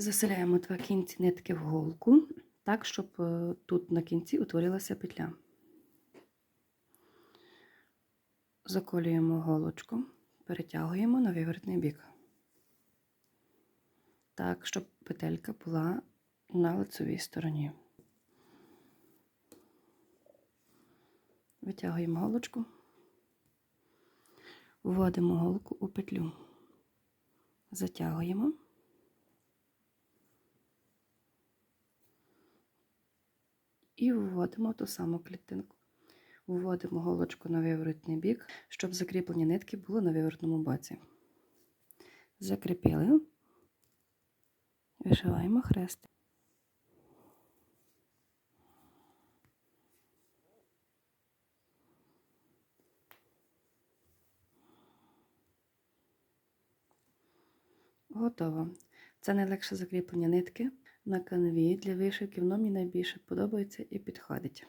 Заселяємо два кінці нитки в голку, так, щоб е, тут на кінці утворилася петля. Заколюємо голочку, перетягуємо на виворотний бік. Так, щоб петелька була на лицевій стороні. Витягуємо голочку, вводимо голку у петлю, затягуємо. І вводимо ту саму клітинку. Вводимо голочку на виворотний бік, щоб закріплені нитки були на виворотному боці. Закріпили, вишиваємо хрест. Готово. Це найлегше закріплення нитки на канві для вишивки. Воно мені найбільше подобається і підходить.